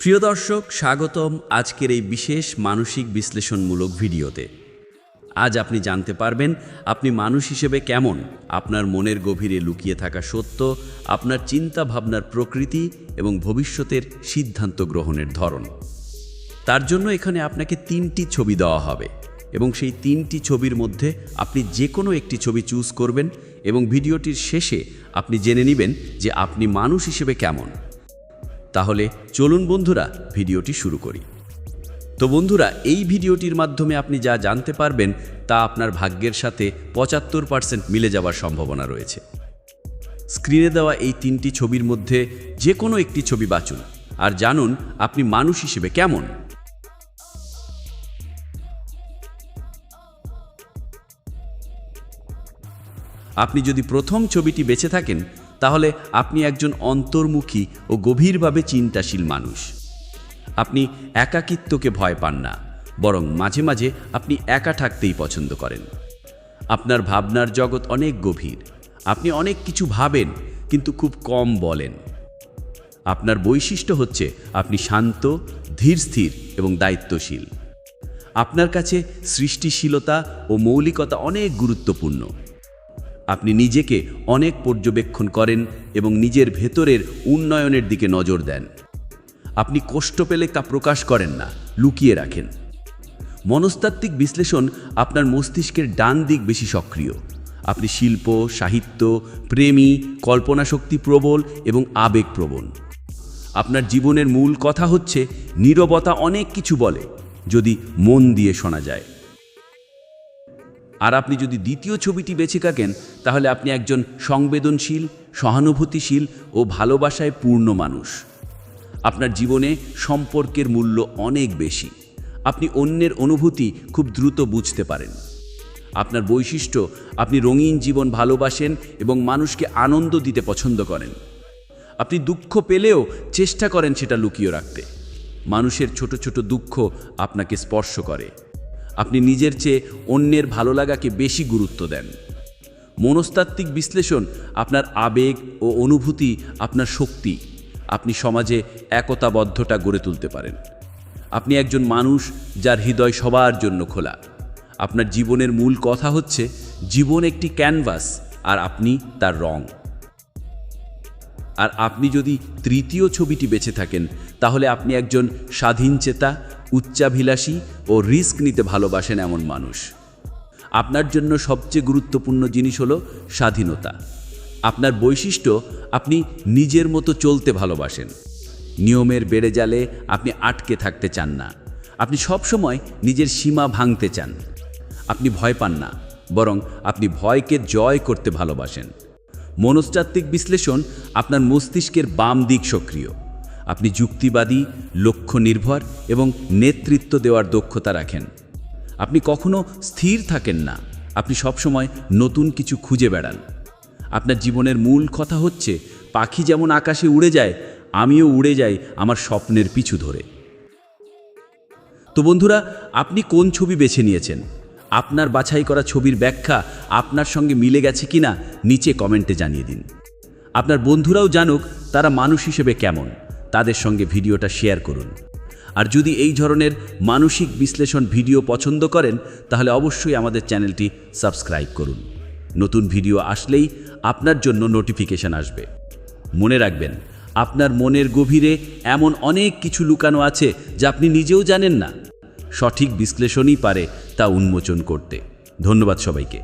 প্রিয় দর্শক, স্বাগতম আজকের এই বিশেষ মানসিক বিশ্লেষণমূলক ভিডিওতে। আজ আপনি জানতে পারবেন আপনি মানুষ হিসেবে কেমন, আপনার মনের গভীরে লুকিয়ে থাকা সত্য, আপনার চিন্তা ভাবনার প্রকৃতি এবং ভবিষ্যতের সিদ্ধান্ত গ্রহণের ধরন। তার জন্য এখানে আপনাকে তিনটি ছবি দেওয়া হবে এবং সেই তিনটি ছবির মধ্যে আপনি যে কোনো একটি ছবি চুজ করবেন এবং ভিডিওটির শেষে আপনি জেনে নেবেন যে আপনি মানুষ হিসেবে কেমন। তাহলে চলুন বন্ধুরা, ভিডিওটি শুরু করি। তো বন্ধুরা, এই ভিডিওটির মাধ্যমে আপনি যা জানতে পারবেন, তা আপনার ভাগ্যের সাথে পঁচাত্তর পার্সেন্ট মিলে যাওয়ার সম্ভাবনা রয়েছে। স্ক্রিনে দেওয়া এই তিনটি ছবির মধ্যে যে কোনো একটি ছবি বাঁচুন আর জানুন, আপনি মানুষ হিসেবে কেমন? আপনি যদি প্রথম ছবিটি বেছে থাকেন তাহলে আপনি একজন অন্তর্মুখী ও গভীরভাবে চিন্তাশীল মানুষ। আপনি একাকিত্বকে ভয় পান না, বরং মাঝে মাঝে আপনি একা থাকতেই পছন্দ করেন। আপনার ভাবনার জগৎ অনেক গভীর, আপনি অনেক কিছু ভাবেন, কিন্তু খুব কম বলেন। আপনার বৈশিষ্ট্য হচ্ছে আপনি শান্ত, ধীর স্থির এবং দায়িত্বশীল। আপনার কাছে সৃষ্টিশীলতা ও মৌলিকতা অনেক গুরুত্বপূর্ণ। আপনি নিজেকে অনেক পর্যবেক্ষণ করেন এবং নিজের ভেতরের উন্নয়নের দিকে নজর দেন। আপনি কষ্ট পেলে তা প্রকাশ করেন না, লুকিয়ে রাখেন। মনস্তাত্ত্বিক বিশ্লেষণ আপনার মস্তিষ্কের ডান দিক বেশি সক্রিয়। আপনি শিল্প, সাহিত্য, প্রেমী, কল্পনাশক্তি প্রবল এবং আবেগ আবেগপ্রবণ। আপনার জীবনের মূল কথা হচ্ছে, নীরবতা অনেক কিছু বলে, যদি মন দিয়ে শোনা যায়। আর আপনি যদি দ্বিতীয় ছবিটি বেছে থাকেন, তাহলে আপনি একজন সংবেদনশীল, সহানুভূতিশীল ও ভালোবাসায় পূর্ণ মানুষ। আপনার জীবনে সম্পর্কের মূল্য অনেক বেশি। আপনি অন্যের অনুভূতি খুব দ্রুত বুঝতে পারেন। আপনার বৈশিষ্ট্য, আপনি রঙিন জীবন ভালোবাসেন এবং মানুষকে আনন্দ দিতে পছন্দ করেন। আপনি দুঃখ পেলেও চেষ্টা করেন সেটা লুকিয়ে রাখতে। মানুষের ছোট ছোট দুঃখ আপনাকে স্পর্শ করে। আপনি নিজের চেয়ে অন্যের ভালো লাগাকে বেশি গুরুত্ব দেন। মনস্তাত্ত্বিক বিশ্লেষণ আপনার আবেগ ও অনুভূতি আপনার শক্তি। আপনি সমাজে একতাবদ্ধটা গড়ে তুলতে পারেন। আপনি একজন মানুষ যার হৃদয় সবার জন্য খোলা। আপনার জীবনের মূল কথা হচ্ছে জীবন একটি ক্যানভাস আর আপনি তার রং। আর আপনি যদি তৃতীয় ছবিটি বেছে থাকেন, তাহলে আপনি একজন স্বাধীন চেতা উচ্চাভিলাষী ও রিস্ক নিতে ভালোবাসেন এমন মানুষ। আপনার জন্য সবচেয়ে গুরুত্বপূর্ণ জিনিস হলো স্বাধীনতা। আপনার বৈশিষ্ট্য, আপনি নিজের মতো চলতে ভালোবাসেন। নিয়মের বেড়ে জালে আপনি আটকে থাকতে চান না। আপনি সবসময় নিজের সীমা ভাঙতে চান। আপনি ভয় পান না, বরং আপনি ভয়কে জয় করতে ভালোবাসেন। মনস্তাত্ত্বিক বিশ্লেষণ আপনার মস্তিষ্কের বাম দিক সক্রিয়। আপনি যুক্তিবাদী লক্ষ্য নির্ভর এবং নেতৃত্ব দেওয়ার দক্ষতা রাখেন। আপনি কখনো স্থির থাকেন না। আপনি সবসময় নতুন কিছু খুঁজে বেড়ান। আপনার জীবনের মূল কথা হচ্ছে, পাখি যেমন আকাশে উড়ে যায়, আমিও উড়ে যাই আমার স্বপ্নের পিছু ধরে। তো বন্ধুরা, আপনি কোন ছবি বেছে নিয়েছেন? আপনার বাছাই করা ছবির ব্যাখ্যা আপনার সঙ্গে মিলে গেছে কিনা, নিচে কমেন্টে জানিয়ে দিন। আপনার বন্ধুরাও জানুক তারা মানুষ হিসেবে কেমন। তাদের সঙ্গে ভিডিওটা শেয়ার করুন। আর যদি এই ধরনের মানসিক বিশ্লেষণ ভিডিও পছন্দ করেন, তাহলে অবশ্যই আমাদের চ্যানেলটি সাবস্ক্রাইব করুন। নতুন ভিডিও আসলেই আপনার জন্য নোটিফিকেশন আসবে। মনে রাখবেন, আপনার মনের গভীরে এমন অনেক কিছু লুকানো আছে যা আপনি নিজেও জানেন না। সঠিক বিশ্লেষণই পারে তা উন্মোচন করতে। ধন্যবাদ সবাইকে।